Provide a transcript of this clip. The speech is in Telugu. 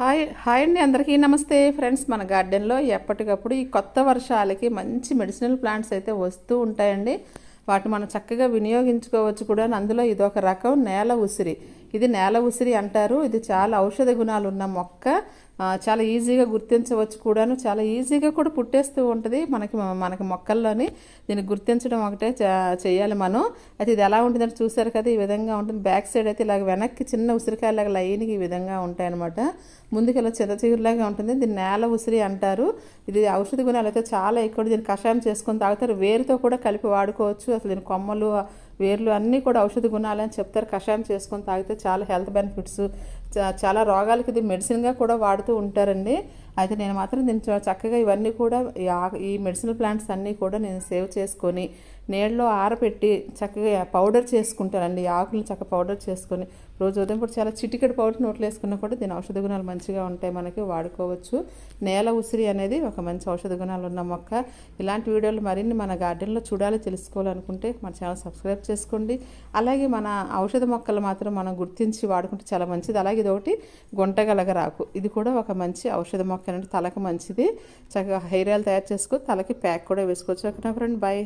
హాయ్ హాయ్ అండి అందరికీ. నమస్తే ఫ్రెండ్స్. మన గార్డెన్లో ఎప్పటికప్పుడు ఈ కొత్త వర్షాలకి మంచి మెడిసినల్ ప్లాంట్స్ అయితే వస్తూ ఉంటాయండి. వాటిని మనం చక్కగా వినియోగించుకోవచ్చు కూడా. అందులో ఇది ఒక రకం నేల ఉసిరి. ఇది నేల ఉసిరి అంటారు. ఇది చాలా ఔషధ గుణాలు ఉన్న మొక్క. చాలా ఈజీగా గుర్తించవచ్చు కూడాను. చాలా ఈజీగా కూడా పుట్టేస్తూ ఉంటుంది మనకి మనకి మొక్కల్లోని. దీన్ని గుర్తించడం ఒకటే చేయాలి మనం. అయితే ఇది ఎలా ఉంటుందంటే చూసారు కదా ఈ విధంగా ఉంటుంది. బ్యాక్ సైడ్ అయితే ఇలాగ వెనక్కి చిన్న ఉసిరికాయలాగా లైన్కి ఈ విధంగా ఉంటాయి అనమాట ముందుకు ఇలా చిరచిగురులాగా ఉంటుంది. దీన్ని నేల ఉసిరి అంటారు. ఇది ఔషధ గుణాలు అయితే చాలా ఎక్కువ. దీన్ని కషాయం చేసుకొని తాగుతారు. వేరుతో కూడా కలిపి వాడుకోవచ్చు. అసలు దీని కొమ్మలు వేర్లు అన్నీ కూడా ఔషధ గుణాలు అని చెప్తారు. కషాయం చేసుకొని తాగితే చాలా హెల్త్ బెనిఫిట్స్. చాలా రోగాలకి ఇది మెడిసిన్గా కూడా వాడుతూ ఉంటారండి. అయితే నేను మాత్రం దీన్ని చక్కగా ఇవన్నీ కూడా ఈ ఆకు- ఈ మెడిసినల్ ప్లాంట్స్ అన్నీ కూడా నేను సేవ్ చేసుకొని నీళ్ళలో ఆరబెట్టి చక్కగా పౌడర్ చేసుకుంటానండి. ఈ ఆకులను చక్కగా పౌడర్ చేసుకొని రోజు ఉదయం కూడా చాలా చిటికెడు పౌడర్ నోట్లు వేసుకున్నా కూడా దీని ఔషధ గుణాలు మంచిగా ఉంటాయి మనకి వాడుకోవచ్చు. నేల ఉసిరి అనేది ఒక మంచి ఔషధ గుణాలు ఉన్న మొక్క. ఇలాంటి వీడియోలు మరిన్ని మన గార్డెన్లో చూడాలి తెలుసుకోవాలనుకుంటే మన ఛానల్ సబ్స్క్రైబ్ చేసుకోండి. అలాగే మన ఔషధ మొక్కలు మాత్రం మనం గుర్తించి వాడుకుంటే చాలా మంచిది. అలాగే ఇది ఒకటి గుంటగలగరాకు ఇది కూడా ఒక మంచి ఔషధ మొక్క అంటే తలకు మంచిది. చక్కగా హెయిర్ ఆయిల్ తయారు చేసుకో. తలకి ప్యాక్ కూడా వేసుకోవచ్చు. ఓకేనా ఫ్రెండ్ బాయ్.